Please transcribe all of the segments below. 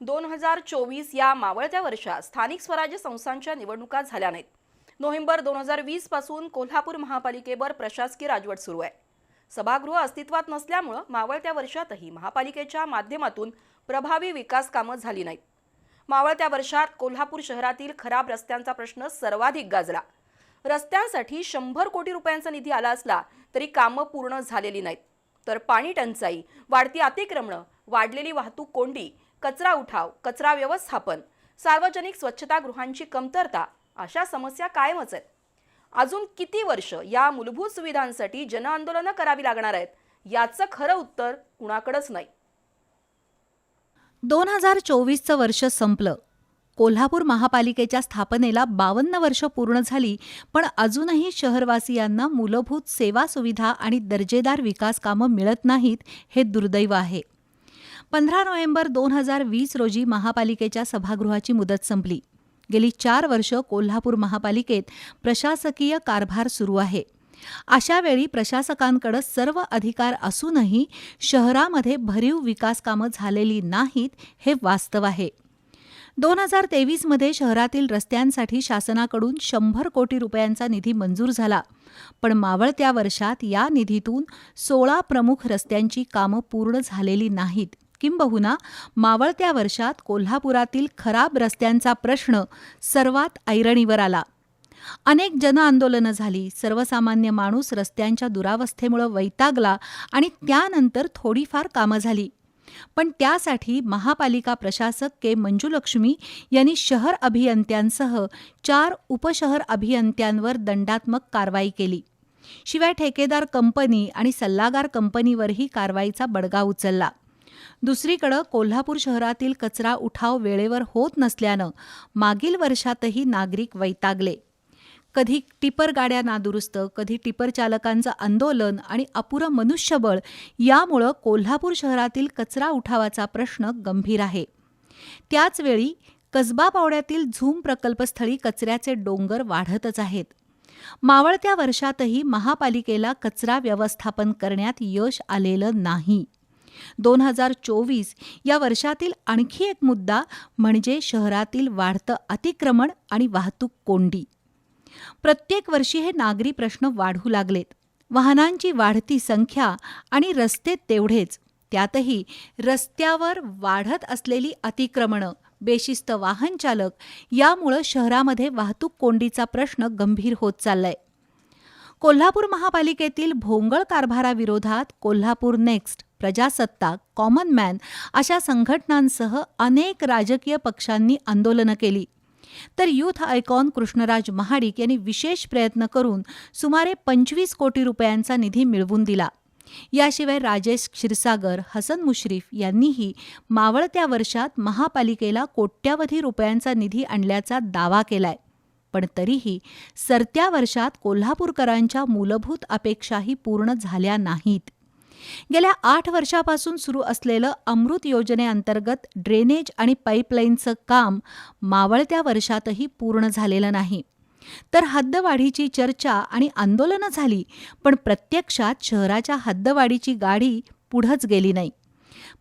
दोन हजार चोवीस या मावळत्या वर्षात स्थानिक स्वराज्य संस्थांच्या निवडणुका झाल्या नाहीत. नोव्हेंबर दोन हजार वीसपासून कोल्हापूर महापालिकेवर प्रशासकीय राजवट सुरू आहे. सभागृह अस्तित्वात नसल्यामुळं मावळत्या वर्षातही महापालिकेच्या माध्यमातून प्रभावी विकास कामं झाली नाहीत. मावळत्या वर्षात कोल्हापूर शहरातील खराब रस्त्यांचा प्रश्न सर्वाधिक गाजला. रस्त्यांसाठी शंभर कोटी रुपयांचा निधी आला असला तरी कामं पूर्ण झालेली नाहीत. तर पाणी टंचाई वाढती अतिक्रमणं वाढलेली वाहतूक कोंडी कचरा उठाव कचरा व्यवस्थापन सार्वजनिक स्वच्छतागृहांची कमतरता अशा समस्या कायमच आहेत. अजून किती वर्ष या मूलभूत सुविधांसाठी जनआंदोलनं करावी लागणार आहेत याचं खरं उत्तर कुणाकडंच नाही. दोन हजार चोवीसचं वर्ष संपलं. कोल्हापूर महापालिकेच्या स्थापनेला बावन्न वर्ष पूर्ण झाली पण अजूनही शहरवासियांना मूलभूत सेवा सुविधा आणि दर्जेदार विकास कामं मिळत नाहीत हे दुर्दैव आहे. पंधरा नोव्हेंबर दोन हजार वीस रोजी महापालिकेच्या सभागृहाची मुदत संपली. गेली चार वर्ष कोल्हापूर महापालिकेत प्रशासकीय कारभार सुरू आहे. अशा वेळी प्रशासकांकडे सर्व अधिकार असूनही शहरामध्ये भरीव विकास कामं झालेली नाहीत हे वास्तव आहे. दोन हजार तेवीसमध्ये शहरातील रस्त्यांसाठी शासनाकडून शंभर कोटी रुपयांचा निधी मंजूर झाला. पण मावळत्या वर्षात या निधीतून सोळा प्रमुख रस्त्यांची कामं पूर्ण झालेली नाहीत. किंबहुना मावळत्या वर्षात कोल्हापुरातील खराब रस्त्यांचा प्रश्न सर्वात ऐरणीवर आला. अनेक जनआंदोलनं झाली. सर्वसामान्य माणूस रस्त्यांच्या दुरावस्थेमुळं वैतागला आणि त्यानंतर थोडीफार कामं झाली. पण त्यासाठी महापालिका प्रशासक के मंजुलक्ष्मी यांनी शहर अभियंत्यांसह चार उपशहर अभियंत्यांवर दंडात्मक कारवाई केली. शिवाय ठेकेदार कंपनी आणि सल्लागार कंपनीवरही कारवाईचा बडगा उचलला. दुसरीकडं कोल्हापूर शहरातील कचरा उठाव वेळेवर होत नसल्यानं मागील वर्षातही नागरिक वैतागले. कधी टिपर गाड्या नादुरुस्त कधी टिपर चालकांचं आंदोलन आणि अपुरं मनुष्यबळ यामुळं कोल्हापूर शहरातील कचरा उठावाचा प्रश्न गंभीर आहे. त्याचवेळी कसबा पावड्यातील झूम प्रकल्पस्थळी कचऱ्याचे डोंगर वाढतच आहेत. मावळत्या वर्षातही महापालिकेला कचरा व्यवस्थापन करण्यात यश आलेलं नाही. दोन हजार चोवीस या वर्षातील आणखी एक मुद्दा म्हणजे शहरातील वाढतं अतिक्रमण आणि वाहतूक कोंडी. प्रत्येक वर्षी हे नागरी प्रश्न वाढू लागलेत. वाहनांची वाढती संख्या आणि रस्ते तेवढेच. त्यातही रस्त्यावर वाढत असलेली अतिक्रमणं बेशिस्त वाहन चालक यामुळं शहरामध्ये वाहतूक कोंडीचा प्रश्न गंभीर होत चाललाय. कोल्हापूर महापालिकेतील भोंगळ कारभाराविरोधात कोल्हापूर नेक्स्ट प्रजासत्ताक कॉमन मॅन अशा संघटनांसह अनेक राजकीय पक्षांनी आंदोलनं केली. तर युथ आयकॉन कृष्णराज महाडिक यांनी विशेष प्रयत्न करून सुमारे पंचवीस कोटी रुपयांचा निधी मिळवून दिला. याशिवाय राजेश क्षीरसागर हसन मुश्रीफ यांनीही मावळत्या वर्षात महापालिकेला कोट्यावधी रुपयांचा निधी आणल्याचा दावा केलाय. पण तरीही सरत्या वर्षात कोल्हापूरकरांच्या मूलभूत अपेक्षाही पूर्ण झाल्या नाहीत. गेल्या आठ वर्षापासून सुरू असलेलं अमृत योजनेअंतर्गत ड्रेनेज आणि पाईपलाईनचं काम मावळत्या वर्षातही पूर्ण झालेलं नाही. तर हद्दवाढीची चर्चा आणि आंदोलनं झाली पण प्रत्यक्षात शहराच्या हद्दवाढीची गाडी पुढंच गेली नाही.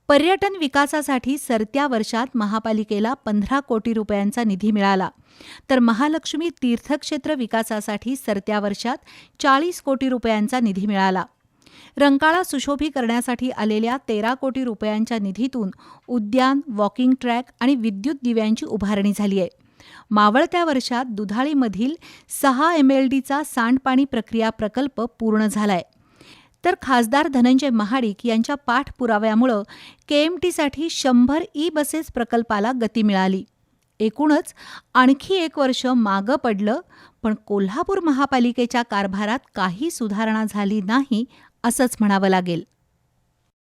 पर्यटन विकासासाठी सरत्या वर्षात महापालिकेला पंधरा कोटी रुपयांचा निधी मिळाला. तर महालक्ष्मी तीर्थक्षेत्र विकासासाठी सरत्या वर्षात चाळीस कोटी रुपयांचा निधी मिळाला. रंकाळा सुशोभी करण्यासाठी आलेल्या तेरा कोटी रुपयांच्या निधीतून उद्यान वॉकिंग ट्रॅक आणि विद्युत दिव्यांची उभारणी झाली आहे. मावळत्या वर्षात दुधाळीमधील सहा एम एल डीचा सांडपाणी प्रक्रिया प्रकल्प पूर्ण झालाय. तर खासदार धनंजय महाडिक यांच्या पाठपुराव्यामुळं केएमटीसाठी शंभर ई बसेस प्रकल्पाला गती मिळाली. एकूणच आणखी एक वर्ष मागं पडलं पण कोल्हापूर महापालिकेच्या कारभारात काही सुधारणा झाली नाही असंच म्हणावं लागेल.